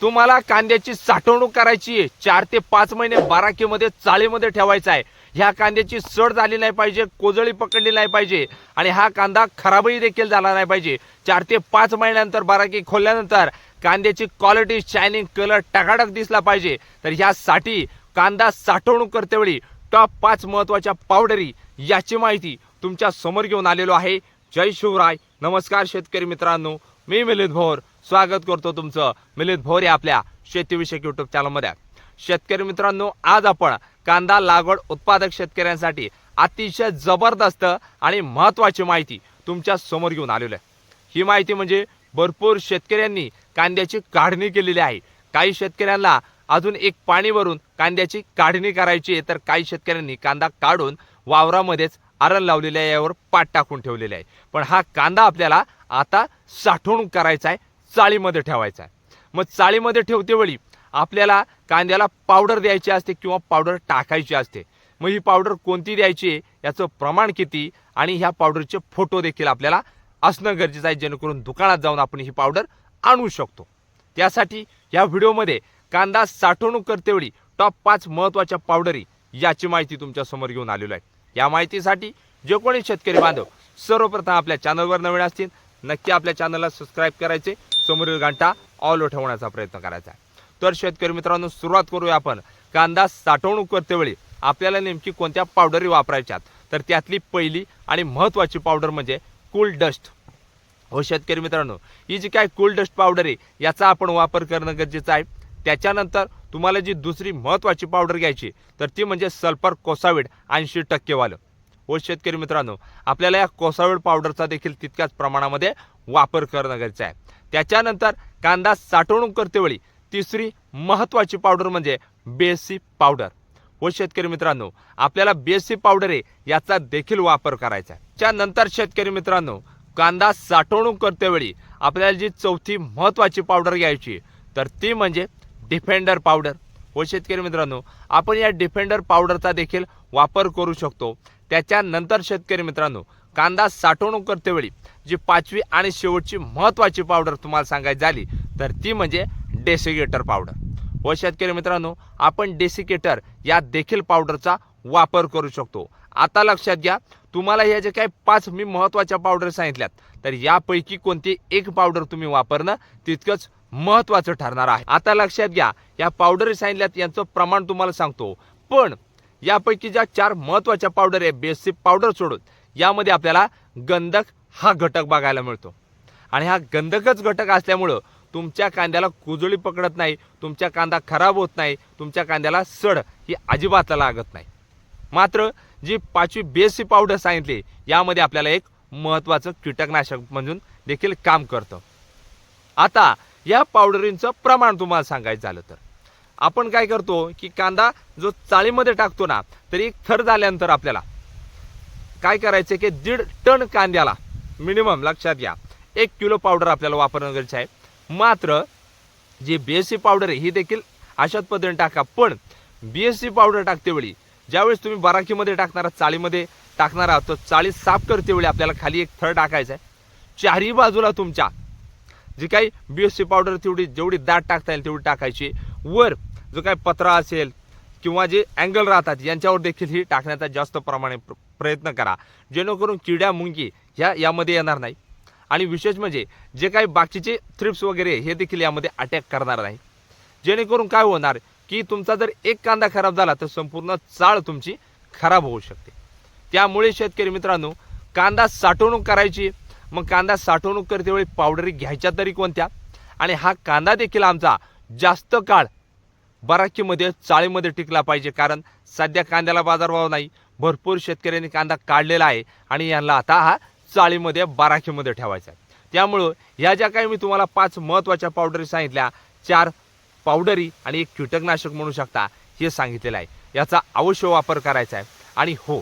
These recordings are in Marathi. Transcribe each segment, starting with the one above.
तुम्हाला कांद्याची साठवणूक करायची आहे. चार ते पाच महिने बाराकीमध्ये चाळीमध्ये ठेवायचा आहे. ह्या कांद्याची सड झाली नाही पाहिजे कोजळी पकडली नाही पाहिजे आणि हा कांदा खराबही देखील झाला नाही पाहिजे. चार ते पाच महिन्यानंतर बाराकी खोलल्यानंतर कांद्याची क्वालिटी शायनिंग कलर टकाटक दिसला पाहिजे. तर ह्यासाठी कांदा साठवणूक करतेवेळी टॉप पाच महत्त्वाच्या पावडरी याची माहिती तुमच्यासमोर घेऊन आलेलो आहे. जय शिवराय. नमस्कार शेतकरी मित्रांनो. मी मिलित भोर. स्वागत करतो तुमचं मिलित भोर या आपल्या शेतीविषयक युट्यूब चॅनलमध्ये शेतकरी मित्रांनो आज आपण कांदा लागवड उत्पादक शेतकऱ्यांसाठी अतिशय जबरदस्त आणि महत्वाची माहिती तुमच्यासमोर घेऊन आलेलो आहे. ही माहिती म्हणजे भरपूर शेतकऱ्यांनी कांद्याची काढणी केलेली आहे. काही शेतकऱ्यांना अजून एक पाणी भरून कांद्याची काढणी करायची आहे तर काही शेतकऱ्यांनी कांदा काढून वावरामध्येच आरण लावलेले आहे यावर पाठ टाकून ठेवलेले आहे. पण हा कांदा आपल्याला आता साठवणूक करायचा आहे चाळीमध्ये ठेवायचा आहे मग चाळीमध्ये ठेवतेवेळी आपल्याला कांद्याला पावडर द्यायची असते किंवा पावडर टाकायची असते. मग ही पावडर कोणती द्यायची आहे? याचं प्रमाण किती? आणि ह्या पावडरचे फोटो देखील आपल्याला असणं गरजेचं आहे जेणेकरून दुकानात जाऊन आपण ही पावडर आणू शकतो. त्यासाठी या व्हिडिओमध्ये कांदा साठवणूक करतेवेळी टॉप पाच महत्त्वाच्या पावडरी याची माहिती तुमच्यासमोर घेऊन आलेलो आहे. या माहितीसाठी जे कोणी शेतकरी बांधव सर्वप्रथम आपल्या चॅनलवर नवीन असतील नक्की आपल्या चॅनलला सबस्क्राईब करायचे. समोरील घंटा ऑल ठेवण्याचा प्रयत्न करायचा. आहे तर शेतकरी मित्रांनो सुरुवात करूया आपण. कांदा साठवणूक करतेवेळी आपल्याला नेमकी कोणत्या पावडरी वापरायच्यात? तर त्यातली पहिली आणि महत्त्वाची पावडर म्हणजे कूल डस्ट हो शेतकरी मित्रांनो ही जी काय कूल डस्ट पावडर आहे याचा आपण वापर करणं गरजेचं आहे. त्याच्यानंतर तुम्हाला जी दुसरी महत्त्वाची पावडर घ्यायची तर ती म्हणजे सल्फर कोसावीड ऐंशी टक्केवालं. व शेतकरी मित्रांनो आपल्याला या कोसावीड पावडरचा देखील तितक्याच प्रमाणामध्ये वापर करणं गरजेचं आहे. त्याच्यानंतर कांदा साठवणूक करतेवेळी तिसरी महत्त्वाची पावडर म्हणजे बेसी पावडर. व शेतकरी मित्रांनो आपल्याला बेसी पावडर आहे याचा देखील वापर करायचा आहे. त्यानंतर शेतकरी मित्रांनो कांदा साठवणूक करतेवेळी आपल्याला जी चौथी महत्त्वाची पावडर घ्यायची तर ती म्हणजे डिफेंडर पावडर. व शेतकरी मित्रांनो आपण या डिफेंडर पावडरचा देखील वापर करू शकतो. त्याच्यानंतर शेतकरी मित्रांनो कांदा साठवणूक करतेवेळी जी पाचवी आणि शेवटची महत्त्वाची पावडर तुम्हाला सांगायची झाली तर ती म्हणजे डेसिकेटर पावडर व शेतकरी मित्रांनो आपण डेसिकेटर या देखील पावडरचा वापर करू शकतो. आता लक्षात घ्या तुम्हाला ह्या जे काही पाच मी महत्त्वाच्या पावडर सांगितल्यात तर यापैकी कोणती एक पावडर तुम्ही वापरणं तितकंच महत्त्वाचं ठरणार आहे. आता लक्षात घ्या या पावडर सांगितल्यात यांचं प्रमाण तुम्हाला सांगतो. पण यापैकी ज्या चार महत्त्वाच्या पावडर आहे बेसिक पावडर सोडून यामध्ये आपल्याला गंधक हा घटक बघायला मिळतो. आणि हा गंधकच घटक असल्यामुळं तुमच्या कांद्याला कुजळी पकडत नाही तुमच्या कांदा खराब होत नाही तुमच्या कांद्याला सड ही अजिबात लागत नाही. मात्र जी पाचवी बेसी पावडर सांगितली यामध्ये आपल्याला एक महत्त्वाचं कीटकनाशक म्हणून देखील काम करतं. आता या पावडरींचं प्रमाण तुम्हाला सांगायचं झालं तर. आपण काय करतो की कांदा जो चाळीमध्ये टाकतो ना तरी एक थर झाल्यानंतर आपल्याला काय करायचं की दीड टन कांद्याला मिनिमम लक्षात घ्या एक किलो पावडर आपल्याला वापरणं गरजेचं आहे. मात्र G B S C powder आहे ही देखील अशाच पद्धतीने टाका. पण बी एस सी पावडर टाकतेवेळी ज्यावेळेस तुम्ही बराकीमध्ये टाकणारा चाळीमध्ये टाकणार आहात तर चाळी साफ करतेवेळी आपल्याला खाली एक थर टाकायचा आहे. चारही बाजूला तुमच्या जी काही बी एस सी पावडर तेवढी जेवढी दाट टाकता येईल तेवढी टाकायची. वर जो काही पत्रा असेल किंवा जे अँगल राहतात यांच्यावर देखील ही टाकण्याचा जास्त प्रमाणे प्र- प्रयत्न करा. जेणेकरून किड्या मुंगी ह्या यामध्ये येणार नाही. आणि विशेष म्हणजे जे काही बाकीचे थ्रिप्स वगैरे हे देखील यामध्ये अटॅक करणार नाही. जेणेकरून काय होणार की तुमचा जर एक कांदा खराब झाला तर संपूर्ण चाळ तुमची खराब होऊ शकते. त्यामुळे शेतकरी मित्रांनो कांदा साठवणूक करायची. मग कांदा साठवणूक करतेवेळी पावडरी घ्यायच्या तरी कोणत्या? आणि हा कांदा देखील आमचा जास्त काळ बराकीमध्ये चाळीमध्ये टिकला पाहिजे कारण सध्या कांद्याला बाजारभाव नाही. भरपूर शेतकऱ्यांनी कांदा काढलेला आहे आणि यांना आता हा चाळीमध्ये बाराकीमध्ये ठेवायचा आहे. त्यामुळं ह्या ज्या काही मी तुम्हाला पाच महत्त्वाच्या पावडरी सांगितल्या चार पावडरी आणि एक कीटकनाशक म्हणू शकता हे सांगितलेलं आहे. याचा अवश्य वापर करायचा आहे. आणि हो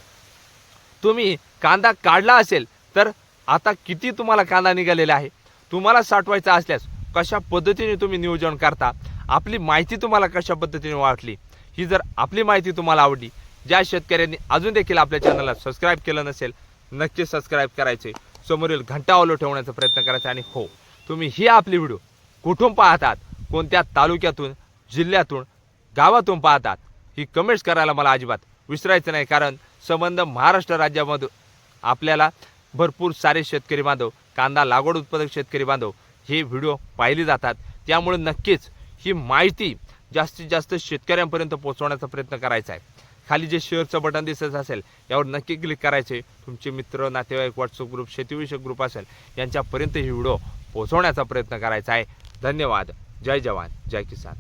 तुम्ही कांदा काढला असेल तर आता किती तुम्हाला कांदा निघालेला आहे? तुम्हाला साठवायचा असल्यास कशा पद्धतीने तुम्ही नियोजन करता? आपली माहिती तुम्हाला कशा पद्धतीने वाटली ही जर आपली माहिती तुम्हाला आवडली ज्या शेतकऱ्यांनी अजून देखील आपल्या चॅनलला सबस्क्राईब केलं नसेल नक्की सबस्क्राईब करायचे. समोरील घंटा ऑलो ठेवण्याचा प्रयत्न करायचा आणि हो तुम्ही ही आपली व्हिडिओ कुठून पाहतात कोणत्या तालुक्यातून जिल्ह्यातून गावातून पाहतात ही कमेंट्स करायला मला अजिबात विसरायचं नाही. कारण संबंध महाराष्ट्र राज्यामधून आपल्याला भरपूर सारे शेतकरी बांधव कांदा लागवड उत्पादक शेतकरी बांधव हे व्हिडिओ पाहिले जातात. त्यामुळे नक्कीच ही माहिती जास्तीत जास्त शेतकऱ्यांपर्यंत पोहोचवण्याचा प्रयत्न करायचा आहे. खाली जे शेअरचं बटन दिसत असेल यावर नक्की क्लिक करायचे. तुमचे मित्र नातेवाईक व्हॉट्सअप ग्रुप शेतीविषयक ग्रुप असेल यांच्यापर्यंत ही व्हिडिओ पोहोचवण्याचा प्रयत्न करायचा आहे. धन्यवाद. जय जवान. जय किसान.